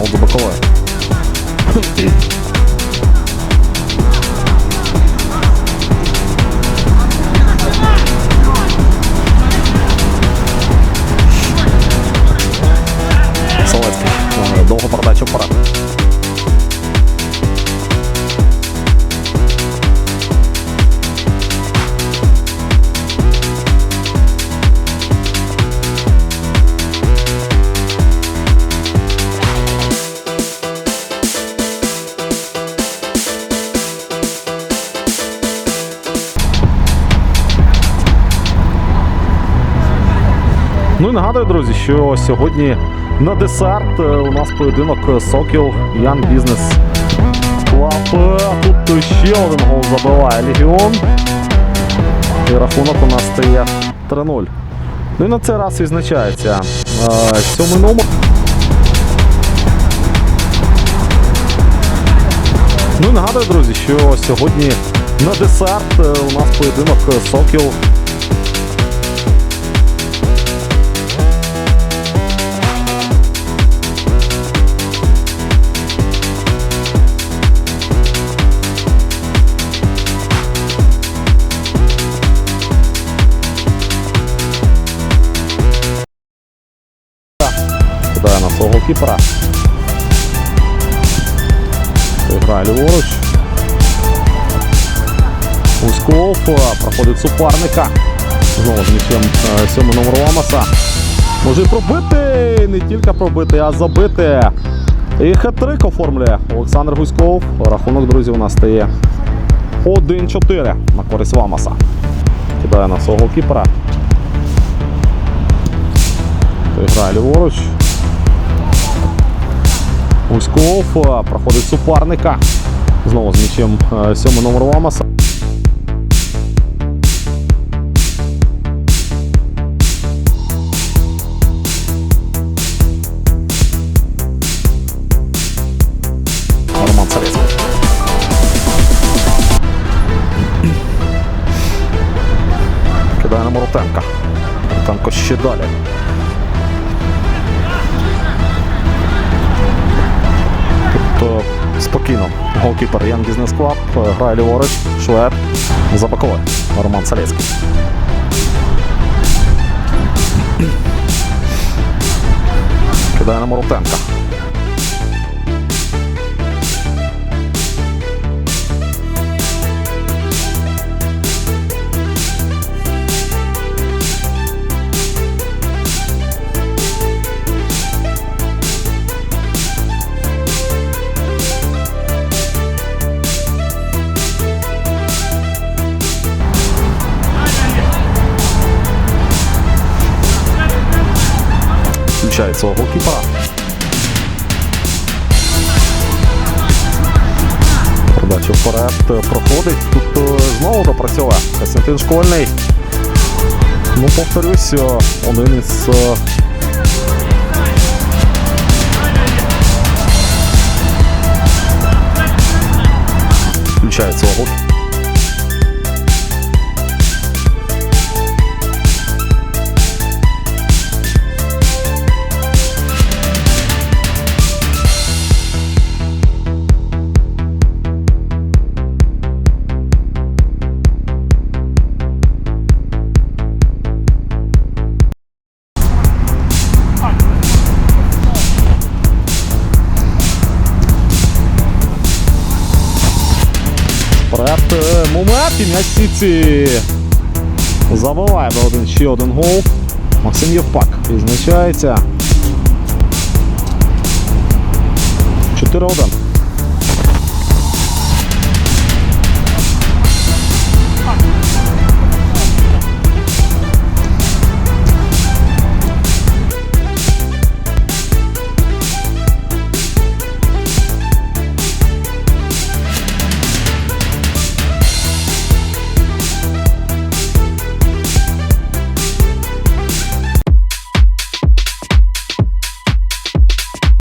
Paul DeBacora. Ну і нагадую, друзі, що сьогодні на десерт е, у нас поєдинок Сокіл Ян Бізнес Клаб. Тут ще один гол забиває Легіон. І рахунок у нас стає 3-0. Ну і на цей раз відзначається е, сьомий номер. Ну і нагадую, друзі, що сьогодні на десерт е, у нас поєдинок Сокіл кидає на свого кіпера. Грає ліворуч. Усков проходить суперника. Знову з м'ячем е, сьомий номер Ламаса. Може і пробити, не тільки пробити, а забити. І хет-трик оформлює Олександр Гуськов. Рахунок, друзі, у нас стає 1-4 на користь Ламаса. Кидає на свого кіпера. Грає ліворуч. Гуськов проходить суперника. Знову з м'ячем е, сьомий номер Ламаса. Кидає на Моротенка. Моротенко ще далі. Голкіпер Ян Бізнес Клаб е, грає ліворуч, швед за. Роман Салецький. Кидає на Моротенка. Включає свого голкіпера. Подача вперед проходить. Тут е, знову допрацьовує Костянтин Школьний. Ну, повторюсь, е, один із е, включає свого момент і м'яч. Забиває один ще один гол. Максим Євпак відзначається. 4-1.